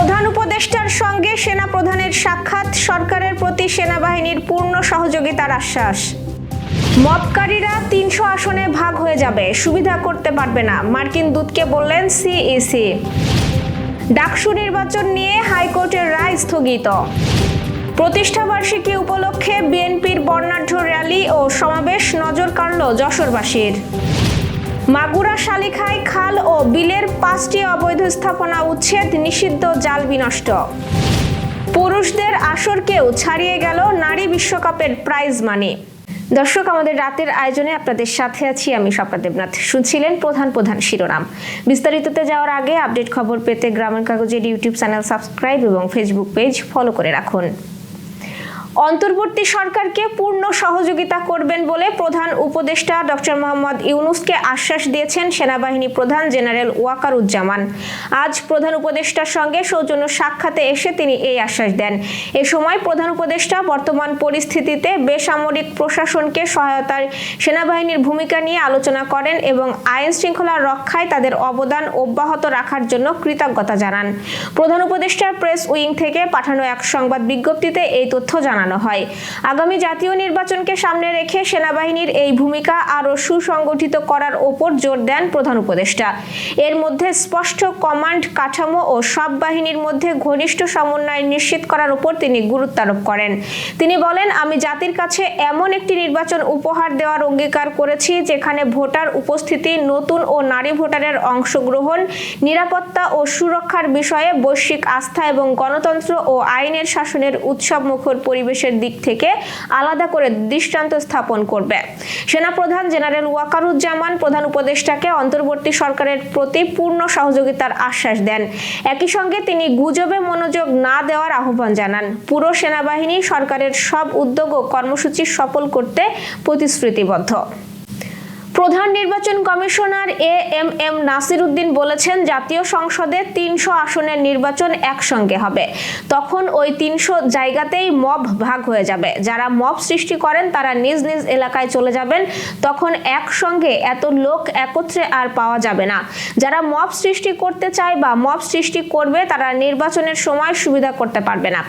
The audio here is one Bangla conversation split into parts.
প্রধান উপদেষ্টার সঙ্গে সেনা প্রধানের সাক্ষাৎ, সরকারের প্রতি সেনাবাহিনীর পূর্ণ সহযোগিতার আশ্বাস। মবকারীরা তিনশো আসনে ভাগ হয়ে যাবে, সুবিধা করতে পারবে না, মার্কিন দূতকে বললেন সিইসি। ডাকসু নির্বাচন নিয়ে হাইকোর্টের রায় স্থগিত। প্রতিষ্ঠাবার্ষিকী উপলক্ষে বিএনপির বর্ণাঢ্য র্যালি ও সমাবেশ নজর কাড়ল যশোরবাসীর। মাগুরা শালিখায় খাল ও বিলের পাঁচটি অবৈধ স্থাপনা উচ্ছেদ, নিষিদ্ধ, জাল বিনষ্ট। পুরুষদের আসরকেও ছাড়িয়ে গেল নারী বিশ্বকাপের প্রাইজ মানি দর্শক, আমাদের রাতের আয়োজনে আপনাদের সাথে আছি আমি স্বপ্না দেবনাথ। শুনছিলেন প্রধান প্রধান শিরোনাম। বিস্তারিততে যাওয়ার আগে আপডেট খবর পেতে গ্রামের কাগজের ইউটিউব চ্যানেল সাবস্ক্রাইব এবং ফেসবুক পেজ ফলো করে রাখুন। অন্তর্বর্তী সরকারকে পূর্ণ সহযোগিতা করবেন বলে প্রধান উপদেষ্টা ডক্টর মোহাম্মদ ইউনুসকে আশ্বাস দিয়েছেন সেনাবাহিনী প্রধান জেনারেল ওয়াকারুজ্জামান। আজ প্রধান উপদেষ্টার সঙ্গে সৌজন্য সাক্ষাতে এসে তিনি এই আশ্বাস দেন। এ সময় প্রধান উপদেষ্টা বর্তমান পরিস্থিতিতে বেসামরিক প্রশাসনকে সহায়তায় সেনাবাহিনীর ভূমিকা নিয়ে আলোচনা করেন এবং আইন শৃঙ্খলা রক্ষায় তাদের অবদান অব্যাহত রাখার জন্য কৃতজ্ঞতা জানান। প্রধান উপদেষ্টার প্রেস উইং থেকে পাঠানো এক সংবাদ বিজ্ঞপ্তিতে এই তথ্য জানানো। হয়। আগামী জাতীয় নির্বাচনকে সামনে রেখে সেনাবাহিনীর এই ভূমিকা আরও সুসংগঠিত করার ওপর জোর দেন প্রধান উপদেষ্টা। এর মধ্যে স্পষ্ট কমান্ড কাঠামো ও সব বাহিনীর মধ্যে ঘনিষ্ঠ সমন্বয় নিশ্চিত করার উপর তিনি গুরুত্ব আরোপ করেন। তিনি বলেন, আমি জাতির কাছে এমন একটি নির্বাচন উপহার দেওয়ার অঙ্গীকার করেছি যেখানে ভোটার উপস্থিতি, নতুন ও নারী ভোটারের অংশগ্রহণ, নিরাপত্তা ও সুরক্ষার বিষয়ে বৈশ্বিক আস্থা এবং গণতন্ত্র ও আইনের শাসনের উৎসব মুখর পরিবেশের দিক থেকে আলাদা করে দৃষ্টান্ত স্থাপন করবে। সেনাপ্রধান জেনারেল ওয়াকারুজ্জামান প্রধান উপদেষ্টাকে অন্তর্বর্তী সরকারের প্রতি পূর্ণ সহযোগিতার আশ্বাস দেন। একই সঙ্গে তিনি গুজবে মনোযোগ না দেওয়ার আহ্বান জানান। পুরো সেনাবাহিনী সরকারের সব উদ্যোগ ও কর্মসূচি সফল করতে প্রতিশ্রুতিবদ্ধ। প্রধান নির্বাচন commissioner A M M Nasir Uddin বলেছেন, জাতীয় সংসদে তিনশো আসনের নির্বাচন একসঙ্গে হবে। তখন ওই তিনশো জায়গাতেই মব ভাগ হয়ে যাবে। যারা মব সৃষ্টি করেন, তারা নিজ নিজ এলাকায় চলে যাবেন। তখন একসঙ্গে এত লোক একত্রে আর পাওয়া যাবে না। যারা মব সৃষ্টি করতে চায় বা মব সৃষ্টি করবে, তারা নির্বাচনের সময় সুবিধা করতে পারবে না।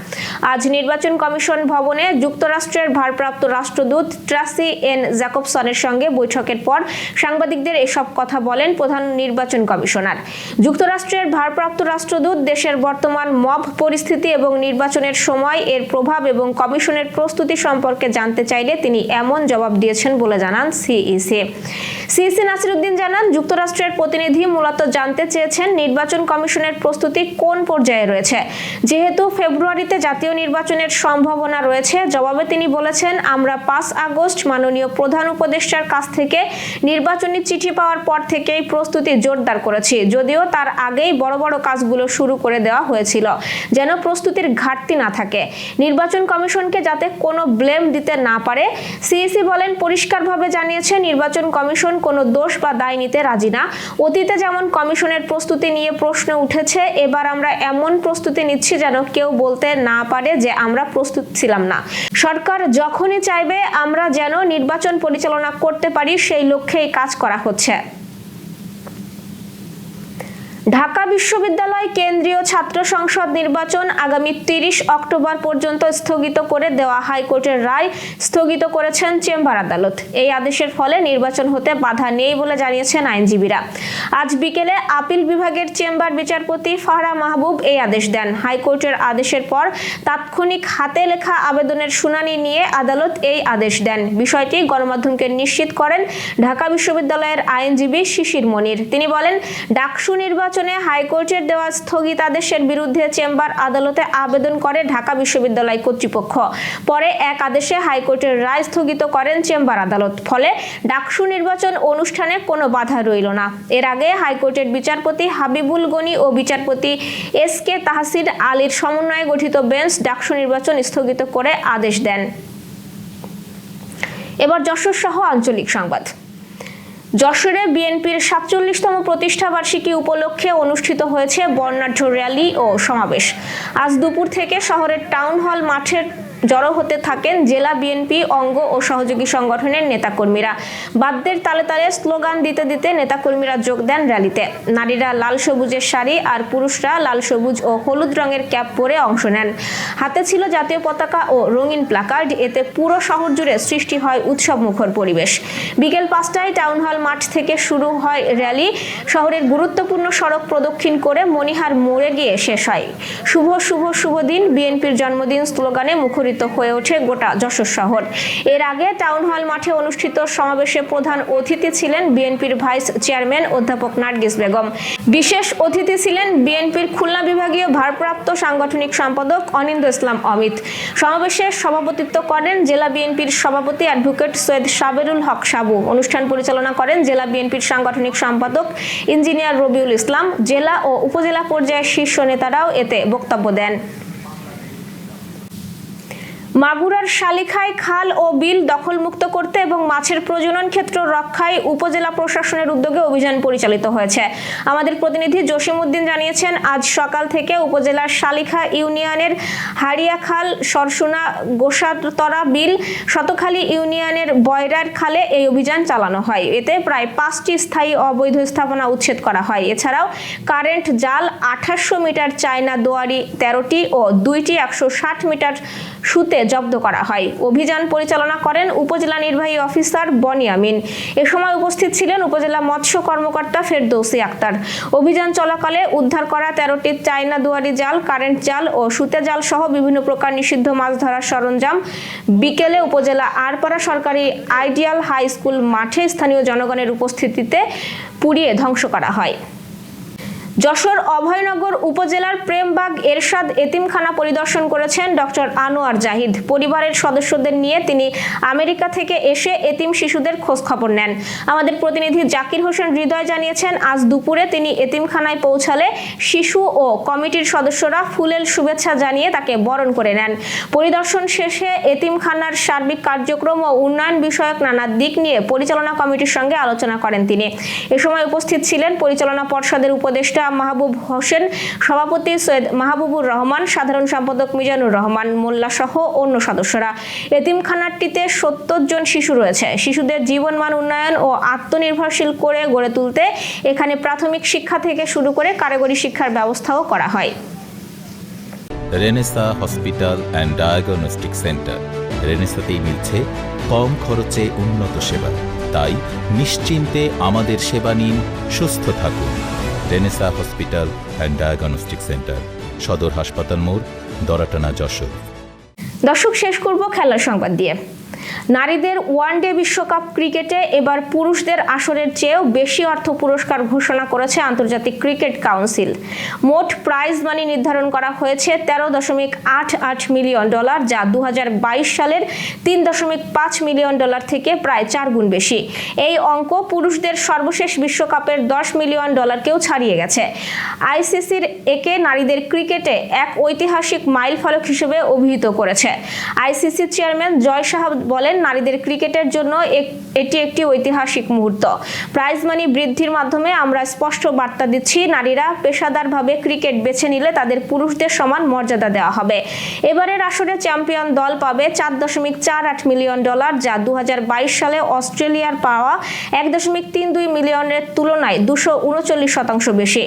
আজ নির্বাচন কমিশন ভবনে যুক্তরাষ্ট্রের ভারপ্রাপ্ত রাষ্ট্রদূত ট্রাসি এন জ্যাকবসনের সঙ্গে বৈঠকের পর সাংবাদিকদের এসব কথা বলেন প্রধান নির্বাচন কমিশনার। যুক্তরাষ্ট্রের ভারপ্রাপ্ত রাষ্ট্রদূত, দেশের বর্তমান মব পরিস্থিতি এবং নির্বাচনের সময় এর প্রভাব এবং কমিশনের প্রস্তুতি সম্পর্কে জানতে চাইলে তিনি এমন জবাব দিয়েছেন বলে জানান সিইসি। সিইসি নাসিরুদ্দিন জানান, যুক্তরাষ্ট্রের প্রতিনিধি মূলত জানতে চেয়েছেন নির্বাচন কমিশনের প্রস্তুতি কোন পর্যায়ে রয়েছে। যেহেতু ফেব্রুয়ারিতে জাতীয় নির্বাচনের সম্ভাবনা রয়েছে, জবাবে তিনি বলেছেন, আমরা পাঁচ আগস্ট মাননীয় প্রধান উপদেষ্টার কাছ থেকে নির্বাচনী চিঠি পাওয়ার পর থেকেই প্রস্তুতি জোরদার করেছি। যদিও তার আগেই বড় বড় কাজগুলো শুরু করে দেওয়া হয়েছিল, যেন প্রস্তুতির ঘাটতি না থাকে। নির্বাচন কমিশনকে যাতে কোনো ব্লেম দিতে না পারে সিইসি বলেন, পরিষ্কারভাবে জানিয়েছে, নির্বাচন কমিশন কোনো দোষ বা দায় নিতে রাজি না। অতীতে যেমন কমিশনের প্রস্তুতি নিয়ে প্রশ্ন উঠেছে, এবার আমরা এমন প্রস্তুতি নিচ্ছি যেন কেউ বলতে না পারে যে আমরা প্রস্তুত ছিলাম না। সরকার যখনই চাইবে, আমরা যেন নির্বাচন পরিচালনা করতে পারি, সেই লক্ষ্যেই কাজ করা হচ্ছে। ঢাকা বিশ্ববিদ্যালয় কেন্দ্রীয় ছাত্র সংসদ নির্বাচন আগামী তিরিশ অক্টোবর পর্যন্ত স্থগিত করে দেওয়া হাইকোর্টের রায় স্থগিত করেছেন চেম্বার আদালত। এই আদেশের ফলে নির্বাচন হতে বাধা নেই বলে জানিয়েছেন আইনজীবীরা। আজ বিকেলে আপিল বিভাগের চেম্বার বিচারপতি ফাহরা মাহবুব এই আদেশ দেন। হাইকোর্টের আদেশের পর তাৎক্ষণিক হাতে লেখা আবেদনের শুনানি নিয়ে আদালত এই আদেশ দেন। বিষয়টি গণমাধ্যমকে নিশ্চিত করেন ঢাকা বিশ্ববিদ্যালয়ের আইনজীবী শিশির মনির। তিনি বলেন, ডাকসু নির্বাচন নির্বাচনে হাইকোর্টের দেওয়া স্থগিতাদেশের বিরুদ্ধে চেম্বার আদালতে আবেদন করে ঢাকা বিশ্ববিদ্যালয় কর্তৃপক্ষ। পরে এক আদেশে হাইকোর্টের রায় স্থগিত করেন চেম্বার আদালত। ফলে ডাকসু নির্বাচন অনুষ্ঠানে কোনো বাধা রইল না। এর আগে হাইকোর্টের বিচারপতি হাবিবুল গনি ও বিচারপতি এস কে তাহসির আলীর সমন্বয়ে গঠিত বেঞ্চ ডাকসু নির্বাচন স্থগিত করে আদেশ দেন। এবার যশোর সহ আঞ্চলিক সংবাদ। যশোরে বিএনপির সাতচল্লিশতম প্রতিষ্ঠাবার্ষিকী উপলক্ষে অনুষ্ঠিত হয়েছে বর্ণাঢ্য র্যালি ও সমাবেশ। আজ দুপুর থেকে শহরের টাউন হল মাঠের জড়ো হতে থাকেন জেলা বিএনপি অঙ্গ ও সহযোগী সংগঠনের নেতাকর্মীরা। বাদ্যের তালে তালে স্লোগান দিতে দিতে নেতাকর্মীরা যোগ দেন র্যালিতে। নারীরা লাল সবুজের শাড়ি আর পুরুষরা লাল সবুজ ও হলুদ রঙের ক্যাপ পরে অংশ নেন। হাতে ছিল জাতীয় পতাকা ও রঙিন প্লাকার্ড। এতে পুরো শহর জুড়ে সৃষ্টি হয় উৎসব মুখর পরিবেশ। বিকেল পাঁচটায় টাউন হল মাঠ থেকে শুরু হয় র্যালি। শহরের গুরুত্বপূর্ণ সড়ক প্রদক্ষিণ করে মনিহার মোড়ে গিয়ে শেষ হয়। শুভ শুভ শুভ দিন। বিএনপির জন্মদিন স্লোগানে মুখরিত হয়ে ওঠে গোটা যশোর শহর। এর আগে টাউন হল মাঠে অনুষ্ঠিত সমাবেশে প্রধান অতিথি ছিলেন বিএনপির ভাইস চেয়ারম্যান অধ্যাপক নার্গিস বেগম। বিশেষ অতিথি ছিলেন বিএনপির খুলনা বিভাগীয় ভারপ্রাপ্ত সাংগঠনিক সম্পাদক অনিন্দ ইসলাম অমিত। সমাবেশে সভাপতিত্ব করেন জেলা বিএনপির সভাপতি অ্যাডভোকেট সৈয়দ সাবেরুল হক সাবু। অনুষ্ঠান পরিচালনা করেন জেলা বিএনপির সাংগঠনিক সম্পাদক ইঞ্জিনিয়ার রবিউল ইসলাম। জেলা ও উপজেলা পর্যায়ের শীর্ষ নেতারাও এতে বক্তব্য দেন। মাগুরার শালিখায় খাল ও বিল দখলমুক্ত করতে এবং মাছের প্রজনন ক্ষেত্র রক্ষায় উপজেলা প্রশাসনের উদ্যোগে অভিযান পরিচালিত হয়েছে। আমাদের প্রতিনিধি জসিমউদ্দিন জানিয়েছেন, আজ সকাল থেকে উপজেলার শালিখা ইউনিয়নের হারিয়াখাল সরসুনা গোসাতরা বিল, শতখালী ইউনিয়নের বয়রার খালে এই অভিযান চালানো হয়। এতে প্রায় পাঁচটি স্থায়ী অবৈধ স্থাপনা উচ্ছেদ করা হয়। এছাড়াও কারেন্ট জাল আঠাশশো মিটার চায়না দোয়ারি তেরোটি ও দুইটি একশো ষাট মিটার সুতে জব্দ করা হয়। অভিযান পরিচালনা করেন উপজেলা নির্বাহী অফিসার বনিয়ামিন এ সময় উপস্থিত ছিলেন উপজেলা মৎস্য কর্মকর্তা ফেরদৌসি আক্তার। অভিযান চলাকালে উদ্ধার করা তেরোটি চায়না দুয়ারি জাল, কারেন্ট জাল ও সুতে জাল সহ বিভিন্ন প্রকার নিষিদ্ধ মাছ ধরার সরঞ্জাম বিকেলে উপজেলা আরপাড়া সরকারি আইডিয়াল হাই স্কুল মাঠে স্থানীয় জনগণের উপস্থিতিতে পুড়িয়ে ধ্বংস করা হয়। যশোর অভয়নগর উপজেলার প্রেমবাগ এরশাদ এতিমখানা পরিদর্শন করেছেন ডক্টর আনোয়ার জাহিদ। পরিবারের সদস্যদের নিয়ে তিনি আমেরিকা থেকে এসে এতিম শিশুদের খোঁজ খবর নেন। আমাদের প্রতিনিধি জাকির হোসেন হৃদয় জানিয়েছেন, আজ দুপুরে তিনি এতিমখানায় পৌঁছালে শিশু ও কমিটির সদস্যরা ফুলেল শুভেচ্ছা জানিয়ে তাকে বরণ করে নেন। পরিদর্শন শেষে এতিমখানার সার্বিক কার্যক্রম ও উন্নয়ন বিষয়ক নানা দিক নিয়ে পরিচালনা কমিটির সঙ্গে আলোচনা করেন তিনি। এ সময় উপস্থিত ছিলেন পরিচালনা পর্ষদের উপদেষ্টা মাহবুব হোসেন, সভাপতি সৈয়দ মাহবুবুর রহমান, সাধারণ সম্পাদক মিজানুর রহমান, মোল্লা সহ অন্য সদস্যরা। এতিমখানাটিতে সত্তর জন শিশু রয়েছে। শিশুদের জীবনমান উন্নয়ন ও আত্মনির্ভরশীল করে গড়ে তুলতে এখানে প্রাথমিক শিক্ষা থেকে শুরু করে কারিগরি শিক্ষার ব্যবস্থাও করা হয়। Renaissance hospital and diagnostic centre. রেনেসাতেই মিলছে কম খরচে উন্নত সেবা। তাই নিশ্চিন্তে আমাদের সেবা নিন, সুস্থ থাকুন। Renaissance hospital and diagnostic centre, সদর হাসপাতাল মোড়, দরাটানা যশোর। দর্শক, শেষ করব খেলার সংবাদ দিয়ে। নারীদের ওয়ানডে বিশ্বকাপ ক্রিকেটে এবার পুরুষদের আসরের চেয়েও বেশি অর্থ পুরস্কার ঘোষণা করেছে আন্তর্জাতিক ক্রিকেট কাউন্সিল। মোট প্রাইজ মানি নির্ধারণ করা হয়েছে তেরো দশমিক আট আট মিলিয়ন ডলার, যা দু বাইশ সালের তিন দশমিক পাঁচ মিলিয়ন ডলার থেকে প্রায় চার গুণ বেশি। এই অঙ্ক পুরুষদের সর্বশেষ বিশ্বকাপের দশ মিলিয়ন ডলারকেও ছাড়িয়ে গেছে। আইসিসির একে নারীদের ক্রিকেটে এক ঐতিহাসিক মাইল ফলক হিসেবে অভিহিত করেছে। আইসিসি চেয়ারম্যান জয় সাহাব বলেন, নারীদের ক্রিকেটের জন্য এটি একটি ঐতিহাসিক মুহূর্ত। প্রাইজ মানি বৃদ্ধির মাধ্যমে আমরা স্পষ্ট বার্তা দিচ্ছি, নারীরা পেশাদারভাবে ক্রিকেট বেছে নিলে তাদের পুরুষদের সমান মর্যাদা দেওয়া হবে। এবারের আসরে চ্যাম্পিয়ন দল পাবে চার দশমিক চার আট মিলিয়ন ডলার, যা দু হাজার বাইশ সালে অস্ট্রেলিয়ার পাওয়া এক দশমিক তিন দুই মিলিয়নের তুলনায় দুশো উনচল্লিশ শতাংশ বেশি।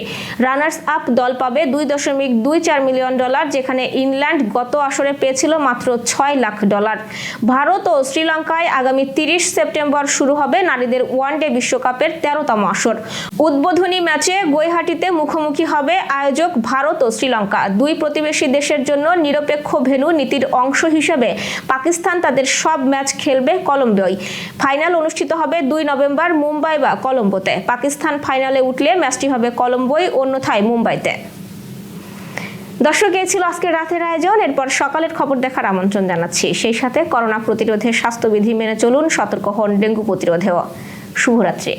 রানার্স আপ দল পাবে দুই দশমিক দুই চার মিলিয়ন ডলার, যেখানে ইংল্যান্ড গত আসরে পেয়েছিল মাত্র ছয় লাখ ডলার। ভারত ও শ্রীলঙ্কায় আগামী তিরিশ সেপ্টেম্বর শুরু হবে নারীদের ওয়ানডে বিশ্বকাপের তেরোতম আসর। উদ্বোধনী ম্যাচে গৈহাটিতে মুখোমুখি হবে আয়োজক ভারত ও শ্রীলঙ্কা। দুই প্রতিবেশী দেশের জন্য নিরপেক্ষ ভেন্যু নীতির অংশ হিসেবে পাকিস্তান তাদের সব ম্যাচ খেলবে কলম্বোয়। ফাইনাল অনুষ্ঠিত হবে দুই নভেম্বর মুম্বাই বা কলম্বোতে। পাকিস্তান ফাইনালে উঠলে ম্যাচটি হবে কলম্বোয়, অন্যথায় মুম্বাইতে। দর্শক, এই ছিল আজকের রাতের আয়োজন। এরপর সকালের খবর দেখার আমন্ত্রণ জানাচ্ছি। সেই সাথে করোনা প্রতিরোধে স্বাস্থ্যবিধি মেনে চলুন, সতর্ক হন ডেঙ্গু প্রতিরোধেও। শুভরাত্রি।